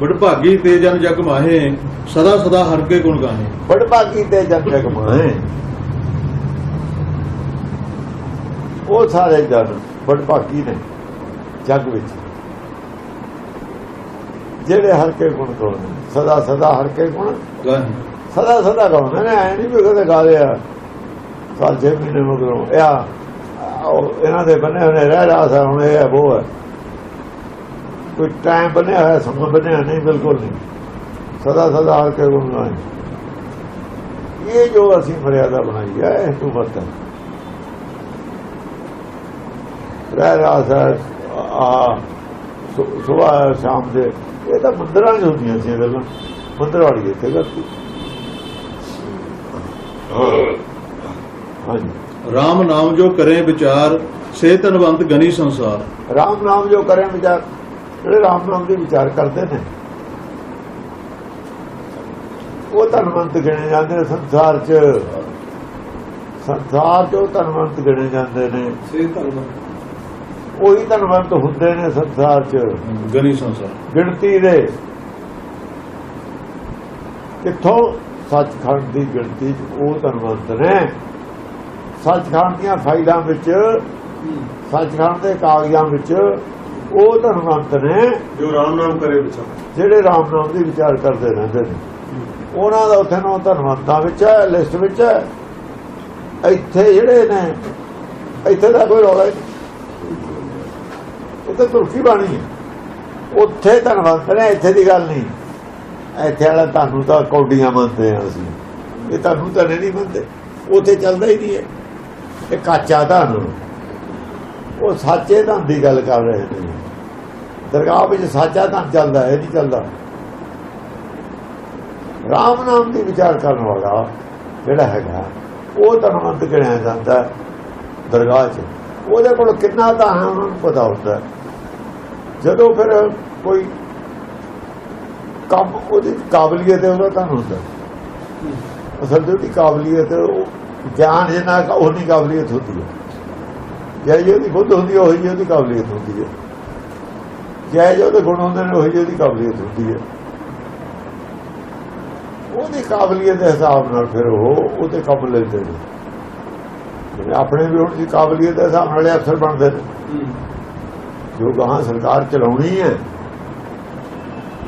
ਵਡਭਾਗੀ ਤੇ ਜਨ ਜਗ ਮਾਹੇ ਸਦਾ ਸਦਾ ਹਰ ਕੇ ਗੁਣ ਗਾਹੇ। ਬੜ ਭਾਗੀ ਤੇ ਜਨ ਜਗ ਮਾਹੇ। ਉਹ ਸਾਰੇ ਜਨ ਬੜ ਭਾਗੀ ਨੇ ਜਗ ਵਿੱਚ। ਜਿਹੜੇ ਹਰ ਕੇ ਗੁਣ ਗਾਉਂਦੇ ਸਦਾ ਸਦਾ ਹਰ ਕੇ ਗੁਣ ਗਾਹੇ। ਸਦਾ ਸਦਾ ਗਾਉਂਦੇ ਨੇ ਐ ਨਹੀਂ ਵੀ ਕਦੇ ਗਾ ਲਿਆ ਸਾਲ ਛੇ ਮਹੀਨੇ ਮਗਰੋਂ। ਇਹ ਆ, ਉਹ ਇਹਨਾਂ ਦੇ ਬੰਨੇ ਹੋਣੇ ਰਹਿ ਰਹਾ ਸਾ ਹੁਣ ਇਹ ਉਹ ਹੈ ਕੋਈ ਟਾਈਮ ਬਣਿਆ ਹੋਇਆ ਸਮਾਂ ਬਣਿਆ ਨਹੀਂ ਬਿਲਕੁਲ ਨਹੀਂ। ਸਦਾ ਸਦਾ ਹਰ ਕੇ ਗੁਣ ਇਹ ਜੋ ਅਸੀਂ ਮਰਿਆਦਾ ਬਣਾਈ ਹੈ ਇਹ ਤੋਂ ਬਤ ਰਹਿ ਰਹਾ ਸਾ ਆ ਸੁਬਹ ਸ਼ਾਮ ਦੇ ਇਹ ਤਾਂ ਮੰਦਰਾਂ 'ਚ ਹੁੰਦੀਆਂ ਸੀ ਗੱਲਾਂ। ਮੰਦਰ ਵਾਲੀ ਇੱਥੇ ਕਰਤੀ। RAM ਨਾਮ ਜੋ ਕਰੇ ਵਿਚਾਰ ਸੇ ਤਨਵੰਤ ਗਨੀ ਸੰਸਾਰ। ਰਾਮ ਨਾਮ ਜੋ ਕਰੇ ਵਿਚਾਰ ਜਿਹੜੇ ਰਾਮ ਨਾਮ ਦੇ ਵਿਚਾਰ ਕਰਦੇ ਨੇ ਉਹ ਧਨਵੰਤ ਗਿਣੇ ਜਾਂਦੇ ਨੇ ਸੰਸਾਰ 'ਚ। ਸੰਸਾਰ 'ਚ ਉਹ ਧਨਵੰਤ ਗਿਣੇ ਜਾਂਦੇ ਨੇ। ਸੇ ਤਨਵੰਤ ਉਹੀ ਧਨਵੰਤ ਹੁੰਦੇ ਨੇ ਸੰਸਾਰ 'ਚ। ਗਨੀ ਸੰਸਾਰ। ਗਿਣਤੀ ਦੇ। ਕਿੱਥੋਂ? ਸੱਚਖੰਡ ਦੀ ਗਿਣਤੀ 'ਚ ਉਹ ਧਨਵੰਤ ਨੇ। ਸੱਚਖੰਡ ਦੀਆਂ ਫਾਈਲਾਂ ਵਿੱਚ ਸੱਚਖੰਡ ਦੇ ਕਾਗਜ਼ਾਂ ਵਿੱਚ ਉਹ ਧਨਵੰਤ ਨੇ ਜੋ RAM ਨਾਮ ਕਰੇ ਵਿਚਾਰ ਜਿਹੜੇ ਰਾਮ ਨਾਮ ਦੀ ਵਿਚਾਰ ਕਰਦੇ ਰਹਿੰਦੇ ਨੇ। ਉਹਨਾਂ ਦਾ ਉੱਥੇ ਨੌ ਧਨਵੰਤਾਂ ਵਿੱਚ ਹੈ ਲਿਸਟ ਵਿੱਚ ਹੈ। ਇੱਥੇ ਜਿਹੜੇ ਨੇ ਇੱਥੇ ਦਾ ਕੋਈ ਰੌਲਾ ਨਹੀਂ। ਇਹ ਤਾਂ ਤੁਰਕੀ ਬਾਣੀ ਹੈ। ਉੱਥੇ ਧਨਵੰਤ ਨੇ ਇੱਥੇ ਦੀ ਗੱਲ ਨਹੀਂ। ਇੱਥੇ ਵਾਲਾ ਤੁਹਾਨੂੰ ਤਾਂ ਕੌਡੀਆਂ ਮੰਨਦੇ ਆ ਅਸੀਂ। ਇਹ ਤੁਹਾਨੂੰ ਤਾਂ ਨਹੀਂ ਮੰਨਦੇ। ਉੱਥੇ ਚੱਲਦਾ ਹੀ ਨਹੀਂ ਹੈ। ਇਹ ਕਾਚਾ ਧਨ। ਉਹ ਸਾਚੇ ਧਨ ਦੀ ਗੱਲ ਕਰ ਰਹੇ ਨੇ ਦਰਗਾਹ ਵਿੱਚ ਸਾਚਾ ਧਨ ਚੱਲਦਾ ਹੈ ਨਹੀਂ ਚੱਲਦਾ ਰਾਮ ਨਾਮ ਦੀ ਵਿਚਾਰ ਕਰਨ ਵਾਲਾ ਜਿਹੜਾ ਹੈਗਾ, ਉਹ ਧਨਵੰਤ ਗਿਣਿਆ ਜਾਂਦਾ ਦਰਗਾਹ 'ਚ ਉਹਦੇ ਕੋਲ ਕਿੰਨਾ ਧਨ ਹੈ, ਉਹਨਾਂ ਨੂੰ ਪਤਾ ਹੁੰਦਾ ਹੈ। ਜਦੋਂ ਫਿਰ ਕੋਈ ਕੰਮ ਉਹਦੀ ਕਾਬਲੀਅਤ ਹੈ, ਉਹਦਾ ਧਨ ਹੁੰਦਾ ਹੈ। ਅਸਲ ਤੇ ਕਾਬਲੀਅਤ, ਉਹ ਗਿਆਨ ਜਿੰਨਾ ਕੁ ਉਹਦੀ ਕਾਬਲੀਅਤ ਹੁੰਦੀ ਹੈ ਜੈ ਜੀ ਉਹਦੀ ਖੁਦ ਹੁੰਦੀ ਹੈ, ਉਹੀ ਜਿਹੀ ਕਾਬਲੀਅਤ ਹੁੰਦੀ ਹੈ। ਜੈ ਜੋ ਉਹਦੇ ਗੁਣ ਹੁੰਦੇ ਨੇ, ਉਹੀ ਜਿਹੀ ਉਹਦੀ ਕਾਬਲੀਅਤ ਹੁੰਦੀ ਹੈ। ਉਹਦੀ ਕਾਬਲੀਅਤ ਦੇ ਹਿਸਾਬ ਨਾਲ ਫਿਰ ਉਹ ਉਹਦੇ ਕੰਮ ਲੈਂਦੇ ਨੇ। ਜਿਵੇਂ ਆਪਣੇ ਵੀ ਹੁਣ ਦੀ ਕਾਬਲੀਅਤ ਦੇ ਹਿਸਾਬ ਨਾਲ ਅਫਸਰ ਬਣਦੇ ਨੇ। ਜੋ ਗਾਹਾਂ ਸਰਕਾਰ ਚਲਾਉਣੀ ਹੈ,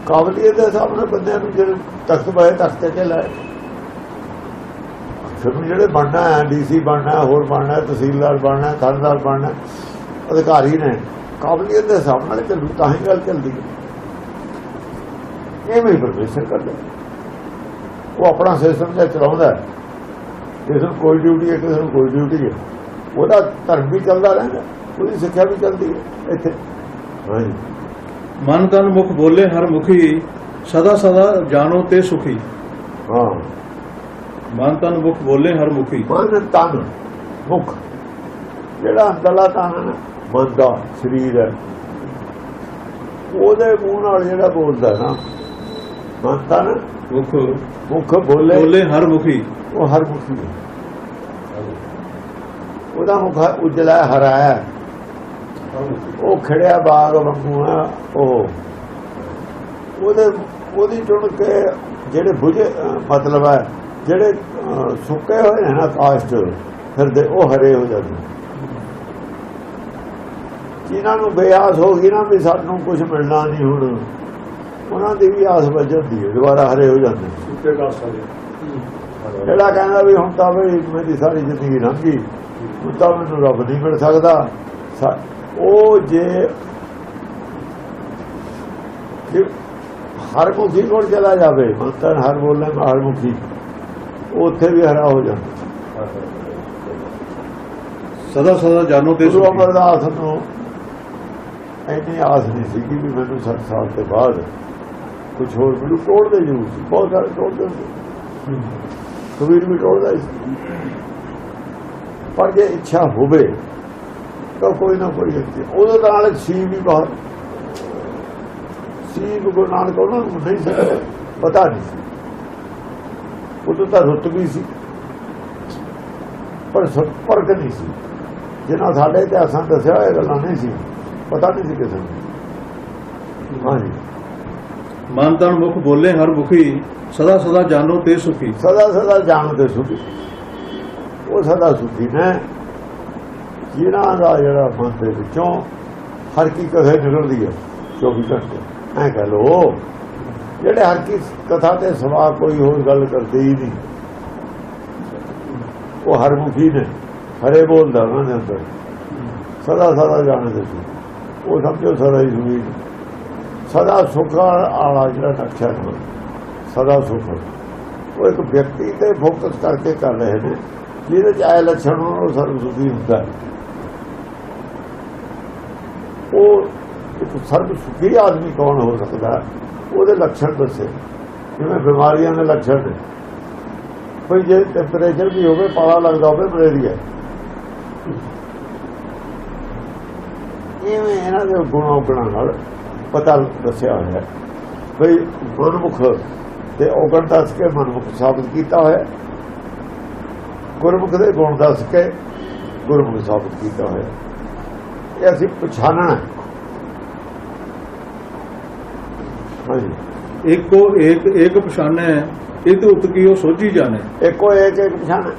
ਕਾਬਲੀਅਤ ਦੇ ਹਿਸਾਬ ਨਾਲ ਬੰਦਿਆਂ ਨੂੰ ਜਿਹੜੇ ਤਖਤ ਬਾਏ ਤਖਤ ਤੇ ਲਾਏ ਫਿਰ ਜਿਹੜੇ ਬਣਨਾ ਹੈ ਡੀਸੀ ਬਣਨਾ ਹੋਰ ਬਣਨਾ ਤਹਿਸੀਲਦਾਰ ਬਣਨਾ ਥਾਣੇਦਾਰ ਬਣਨਾ ਅਧਿਕਾਰੀ ਨੇ ਕਾਬਲੀਅਤ ਦੇ ਹਿਸਾਬ ਨਾਲ ਚੱਲੂ ਤਾਂ ਹੀ ਗੱਲ ਚੱਲਦੀ ਹੈ। ਐਵੇਂ ਹੀ ਪਰਮੇਸ਼ਰ ਕਰਦਾ ਉਹ ਆਪਣਾ ਸਿਸਟਮ ਜਿਹਾ ਚਲਾਉਂਦਾ ਕਿਸੇ ਨੂੰ ਕੋਈ ਡਿਊਟੀ ਹੈ ਕਿਸੇ ਨੂੰ ਕੋਈ ਡਿਊਟੀ ਹੈ ਉਹਦਾ ਧਰਮ ਵੀ ਚੱਲਦਾ ਰਹਿੰਦਾ ਉਹਦੀ ਸਿੱਖਿਆ ਵੀ ਚੱਲਦੀ ਹੈ ਇੱਥੇ। ਹਾਂਜੀ। ਮਨ ਤਨ ਮੁਖ ਬੋਲੇ ਹਰ ਮੁਖੀ ਸਦਾ ਸਦਾ ਜਾਣੋ ਤੇ ਸੁਖੀ। ਹਾਂ। ਮਨ ਤਨ ਮੁਖ ਬੋਲੇ ਹਰ ਮੁਖੀ। ਮਨ ਤਨ ਮੁਖ। ਜਿਹੜਾ ਅੰਦਰਲਾ ਤਨ ਮਨ ਦਾ ਸਰੀਰ ਹੈ। ਉਹਦੇ ਮੂੰਹ ਨਾਲ ਜਿਹੜਾ ਬੋਲਦਾ ਨਾ ਮਨ ਤਨ ਮੁਖ ਮੁਖ ਬੋਲੇ। ਬੋਲੇ ਹਰ ਮੁਖੀ। ਉਹ ਹਰ ਮੁਖੀ ਹੈ। ਉਹਦਾ ਮੁਖ ਉਜਲਾ ਹਰਾ ਹੈ। ਉਹ ਖੜਿਆ ਬਾਗ ਵਾਂਗੂ ਹੈ ਉਹ। ਉਹਦੇ ਉਹਦੀ ਟੁਣ ਕੇ ਜਿਹੜੇ ਬੁਝੇ ਮਤਲਬ ਹੈ ਜਿਹੜੇ ਸੁੱਕੇ ਹੋਏ ਨੇ ਨਾ ਆਕਾਸ਼ 'ਚ ਫਿਰਦੇ ਉਹ ਹਰੇ ਹੋ ਜਾਂਦੇ ਜਿਨ੍ਹਾਂ ਨੂੰ ਬਿਆਸ ਹੋ ਗਈ ਨਾ ਵੀ ਸਾਨੂੰ ਕੁਝ ਮਿਲਣਾ ਨਹੀਂ ਹੁਣ ਉਹਨਾਂ ਦੀ ਵੀ ਆਸ ਵੱਜ ਜਾਂਦੀ ਹੈ ਦੁਬਾਰਾ ਹਰੇ ਹੋ ਜਾਂਦੇ ਜਿਹੜਾ ਕਹਿੰਦਾ ਵੀ ਹੁਣ ਤਾਂ ਵੀ ਮੇਰੀ ਸਾਰੀ ਜ਼ਿੰਦਗੀ ਲੰਘ ਹੁਣ ਤਾਂ ਮੈਨੂੰ ਰੱਬ ਨਹੀਂ ਮਿਲ ਸਕਦਾ। ਉਹ ਜੇ ਜੇ ਹਰ ਮੁਖੀ ਕੋਲ ਚਲਾ ਜਾਵੇ ਮੰਤਨ ਹਰ ਬੋਲੇ ਹਰ ਮੁਖੀ ਉੱਥੇ ਵੀ ਹਰਾ ਹੋ ਜਾਂਦਾ ਸਦਾ ਸਦਾ ਜਾਣੋ ਤੇ ਗੁਰੂ ਅਮਰਦਾਸ ਨੂੰ ਇੰਨੀ ਆਸ ਨਹੀਂ ਸੀ ਕਿ ਵੀ ਮੈਨੂੰ 60 ਸਾਲ ਤੋਂ ਬਾਅਦ ਕੁਝ ਹੋਰ ਮੈਨੂੰ ਤੋੜਦੇ ਜ਼ਰੂਰ ਸੀ ਬਹੁਤ ਸਾਰੇ ਤੋੜਦੇ ਸੀ ਕਬੀਰ ਵੀ ਤੋੜਦਾ ਸੀ। ਪਰ ਜੇ ਇੱਛਾ ਹੋਵੇ ਤਾਂ ਕੋਈ ਨਾ ਕੋਈ ਇੱਥੇ ਉਹਦੇ ਨਾਲ ਸੀ ਵੀ ਬਹੁਤ ਸੀ ਗੁਰੂ ਨਾਨਕ ਉਹਨਾਂ ਨੂੰ ਨਹੀਂ ਸੀ ਪਤਾ ਨਹੀਂ ਸੀ। ਉਦੋਂ ਤਾਂ ਰੁੱਤ ਵੀ ਸੀ। ਪਰ ਫ਼ਰਕ ਨਹੀਂ ਸੀ। ਜਿਨ੍ਹਾਂ ਸਾਡੇ ਇਤਿਹਾਸਾਂ ਦੱਸਿਆ ਇਹ ਗੱਲਾਂ ਨਹੀਂ ਸੀ। ਪਤਾ ਨਹੀਂ ਸੀ ਕਿਸੇ ਨੂੰ। ਹਾਂਜੀ। ਮਨ ਤਨ ਮੁਖ ਬੋਲੇ ਹਰ ਮੁਖੀ ਸਦਾ ਸਦਾ ਜਾਣੋ ਤੇ ਸੁਖੀ। ਸਦਾ ਸਦਾ ਜਾਣਦੇ ਸੁਖੀ। ਉਹ ਸਦਾ ਸੁਖੀ ਨੇ। ਜਿਨ੍ਹਾਂ ਦਾ ਜਿਹੜਾ ਮਨ ਦੇ ਵਿੱਚੋਂ ਹਰ ਕੀ ਕਥੇ ਨਿਕਲਦੀ ਹੈ 24 ਘੰਟੇ। ਐ ਕਹ ਲੋ ਜਿਹੜੇ ਹਰ ਕੀ ਕਥਾ ਤੇ ਸਵਾ ਕੋਈ ਹੋਰ ਗੱਲ ਕਰਦੇ ਹੀ ਨਹੀਂ। ਉਹ ਹਰਮੁਖੀ ਨੇ, ਹਰੇ ਬੋਲਦਾ ਉਹਨਾਂ ਦੇ ਅੰਦਰ। ਸਦਾ ਸਦਾ ਜਾਣਦੇ ਸੀ। ਉਹ ਸਮਝੋ ਸਦਾ ਹੀ ਸੁਖੀ ਸਦਾ ਸੁਖ ਵਾਲਾ ਜਿਹੜਾ ਨਕਸ਼ਾ ਸਦਾ ਸੁਖ। ਉਹ ਇੱਕ ਵਿਅਕਤੀ ਤੇ ਫੋਕਸ ਕਰਕੇ ਕਰ ਰਹੇ ਨੇ। ਜਿਹਦੇ ਚ ਆਏ ਲੱਛਣ ਹੋਣ, ਉਹ ਸਰਬ ਸੁਖੀ ਹੁੰਦਾ ਉਹ ਸਰਬ ਸੁਖੀ ਆਦਮੀ ਕੌਣ ਹੋ ਸਕਦਾ? ਹੈ? ਉਹਦੇ ਲੱਛਣ ਦੱਸੇ। ਜਿਵੇਂ ਬਿਮਾਰੀਆਂ ਦੇ ਲੱਛਣ ਨੇ। ਕੋਈ ਜੇ ਟੈਂਪਰੇਚਰ ਵੀ ਹੋਵੇ, ਪਾਲਾ ਲੱਗਦਾ ਹੋਵੇ ਮਲੇਰੀਆ ਇਵੇਂ ਇਹਨਾਂ ਦੇ ਗੁਣਾਂ ਗੁਣਾਂ ਨਾਲ ਪਤਾ ਦੱਸਿਆ ਹੋਇਆ ਹੈ। ਗੁਰਮੁਖ ਤੇ ਔਗਣ ਦੱਸ ਕੇ ਮਨਮੁਖ ਸਾਬਤ ਕੀਤਾ ਹੋਇਆ ਗੁਰਮੁਖ ਦੇ ਗੁਣ ਦੱਸ ਕੇ ਗੁਰਮੁਖ ਸਾਬਤ ਕੀਤਾ ਹੋਇਆ ਇਹ ਅਸੀਂ ਪਛਾਣਨਾ ਹੈ। ਹਾਂਜੀ। ਏਕੋ ਏਕ ਏਕ ਪਛਾਨੈ ਇਤ ਉਤ ਕੀਓ ਸੋਝੀ ਜਾਣੈ। ਇੱਕੋ ਇੱਕ ਇੱਕ ਪਛਾਣ।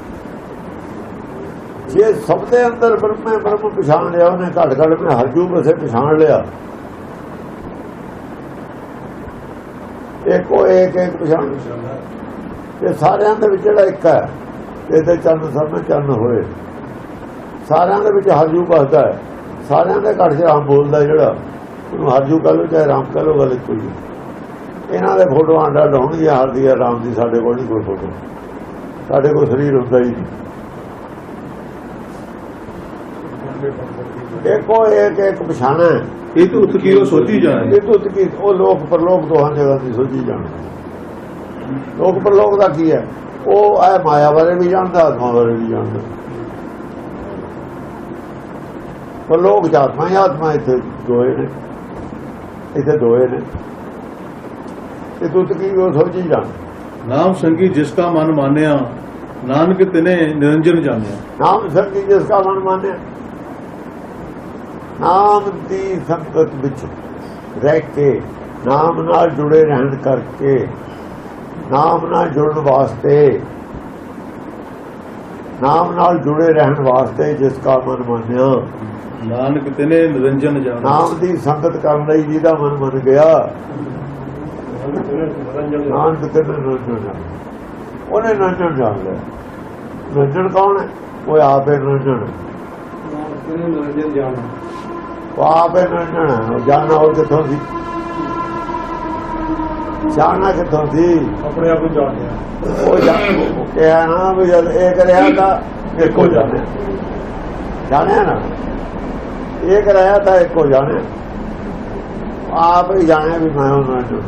ਜੇ ਸਭ ਦੇ ਅੰਦਰ ਬ੍ਰਹਮ ਬ੍ਰਹਮ ਪਛਾਣ ਲਿਆ ਉਹਨੇ ਘਟ ਘਟ ਮੈਂ ਹਰਜੂ ਬਸੇ ਪਛਾਣ ਲਿਆ। ਇੱਕੋ ਇੱਕ ਇੱਕ ਪਛਾਣ। ਇਹ ਸਾਰਿਆਂ ਦੇ ਵਿੱਚ ਜਿਹੜਾ ਇੱਕ ਹੈ ਇਹਦੇ ਚੰਨ ਸਾਹਮਣੇ ਚੰਨ ਹੋਏ। ਸਾਰਿਆਂ ਦੇ ਵਿੱਚ ਹਰਜੂ ਬਸਦਾ ਹੈ। ਸਾਰਿਆਂ ਦੇ ਘਟ ਚ ਰਾਮ ਬੋਲਦਾ ਜਿਹੜਾ। ਉਹਨੂੰ ਹਰਜੂ ਕਹ ਲੋ ਚਾਹੇ ਰਾਮ ਕਹ ਲੋ ਗੱਲ ਕੋਈ ਨਹੀਂ ਇਹਨਾਂ ਦੇ ਫੋਟੋਆਂ ਅੱਡ ਹੋਣਗੀਆਂ ਹਰ ਦੀ ਰਾਮ ਦੀ ਸਾਡੇ ਕੋਲ ਨਹੀਂ ਕੋਈ ਫੋਟੋ। ਸਾਡੇ ਕੋਲ ਸਰੀਰ ਹੁੰਦਾ ਹੀ ਨਹੀਂ। ਇੱਕੋ ਇੱਕ ਇੱਕ ਪਛਾਣਾ ਹੈ। ਇਤ ਉਤ ਕੀਓ ਸੋਝੀ ਜਾਣੈ ਇਹ ਤੋਂ ਕੀ ਉਹ ਲੋਕ ਪਰਲੋਕ ਦੋਹਾਂ ਜਗ੍ਹਾ ਦੀ ਸੋਝੀ ਜਾਣਦਾ ਲੋਕ ਪਰਲੋਕ ਦਾ ਕੀ ਹੈ? ਉਹ ਹੈ ਮਾਇਆ ਬਾਰੇ ਵੀ ਜਾਣਦਾ ਆਤਮਾ ਬਾਰੇ ਵੀ ਜਾਣਦਾ। ਪਰਲੋਕ ਚ ਆਤਮਾ ਆਤਮਾ ਇੱਥੇ ਦੋਏ ਨੇ। ਇੱਥੇ ਦੋਏ ਨੇ। ਤੋਂ ਕੀ ਉਹ ਸੋਝੀ ਜਾਣ। ਨਾਮ ਸੰਗੀ ਜਿਸ ਕਾ ਮਨ ਮਾਨਿਆ ਨਾਨਕ ਤਿਨੇ ਨਿਰੰਜਨ ਜਾਣਿਆ। ਨਾਮ ਸੰਗੀ ਜਿਸ ਕਾ ਮਨ ਮਾਨਿਆ। ਨਾਮ ਦੀ ਸੰਗਤ ਵਿੱਚ ਰਹਿ ਕੇ ਨਾਮ ਨਾਲ ਜੁੜੇ ਰਹਿਣ ਕਰਕੇ ਨਾਮ ਨਾਲ ਜੁੜਨ ਵਾਸਤੇ ਨਾਮ ਨਾਲ ਜੁੜੇ ਰਹਿਣ ਵਾਸਤੇ ਜਿਸ ਕਾ ਮਨ ਮੰਨਿਆ। ਨਾਨਕ ਤਿਨੇ ਨਿਰੰਜਨ ਜਾਣਿਆ। ਨਾਮ ਦੀ ਸੰਗਤ ਕਰਨ ਲਈ ਜਿਹਦਾ ਮਨ ਮੰਨ ਗਿਆ ਨਾਨਕ ਤੇ ਨਿਰੰਜਨ ਜਾਣ ਉਹਨੇ ਨਿਰੰਜਨ ਜਾਣ ਲਿਆ। ਨਿਰੰਜਨ ਕੌਣ ਹੈ? ਉਹ ਆਪੇ ਨਿਰੰਜਨ ਹੈ ਉਹ ਆਪੇ ਨਿਰੰਜਨ ਹੈ ਉਹ ਕਿੱਥੋਂ ਸੀ? ਜਾਣਨਾ ਕਿੱਥੋਂ ਸੀ? ਆਪਣੇ ਆਪ ਨੂੰ ਜਾਣਿਆ ਉਹ ਜਾਣ ਉਹ ਕਿਹਾ ਨਾ ਵੀ ਜਦ ਇਹ ਕਰਿਆ ਤਾਂ ਇੱਕੋ ਜਾਣਿਆ। ਜਾਣਿਆ ਨਾ? ਇਹ ਕਰਾਇਆ ਤਾਂ ਇੱਕੋ ਜਾਣਿਆ। ਆਪ ਹੀ ਜਾਣਿਆ ਵੀ ਮੈਂ ਉਹਨਾਂ ਨੂੰ